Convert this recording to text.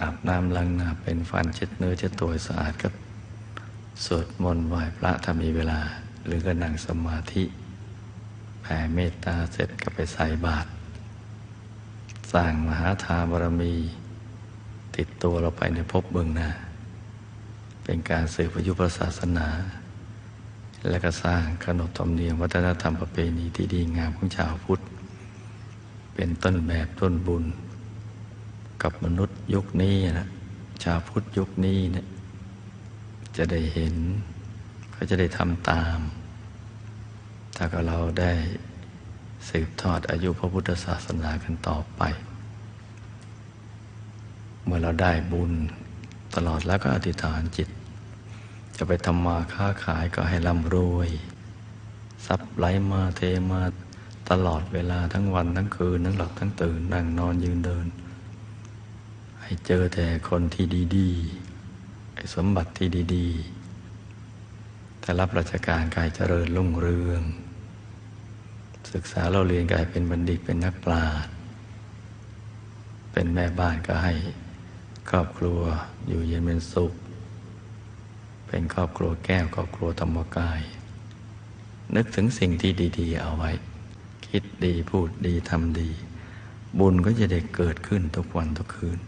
อาบน้ำล้างหน้าเป็นฟันเช็ดเนื้อเช็ดตัวสะอาดก็สวดมนต์ไหว้พระถ้ามีเวลา หรือก็นั่งสมาธิแผ่เมตตาเสร็จก็ไปใส่บาตรสร้างมหาทานบารมี ติดตัวเราไปในภพเบื้องหน้า เป็นการสืบพยุพศาสนา และก็สร้างขนบธรรมเนียมวัฒนธรรมประเพณีที่ดีงามของชาวพุทธ เป็นต้นแบบต้นบุญ กับมนุษย์ยุคนี้นะชาวพุทธยุคนี้เนะี่ยจะได้เห็น ก็จะได้ทำตาม ถ้าก็เราได้สืบทอดอายุพระพุทธศาสนากันต่อไป เมื่อเราได้บุญตลอดแล้วก็อธิษฐานจิต จะไปทำมาค้าขายก็ให้ร่ำรวยทรัพย์ไหลมาเทมาตลอดเวลาทั้งวันทั้งคืนทั้งหลับทั้งตื่นนั่งนอนยืนเดิน ให้เจอแต่คนที่ดีๆสมบัติที่ดีๆแต่รับราชการกายเจริญรุ่งเรือง ศึกษาเราเรียนกายเป็นบัณฑิตเป็นนักปราชญ์เป็นแม่บ้านก็ให้ครอบครัวอยู่เย็นเป็นสุข เป็นครอบครัวแก้วครอบครัวธรรมกาย นึกถึงสิ่งที่ดี ๆ เอาไว้ คิดดีพูดดีทำดี บุญก็จะได้เกิดขึ้นทุกวันทุกคืน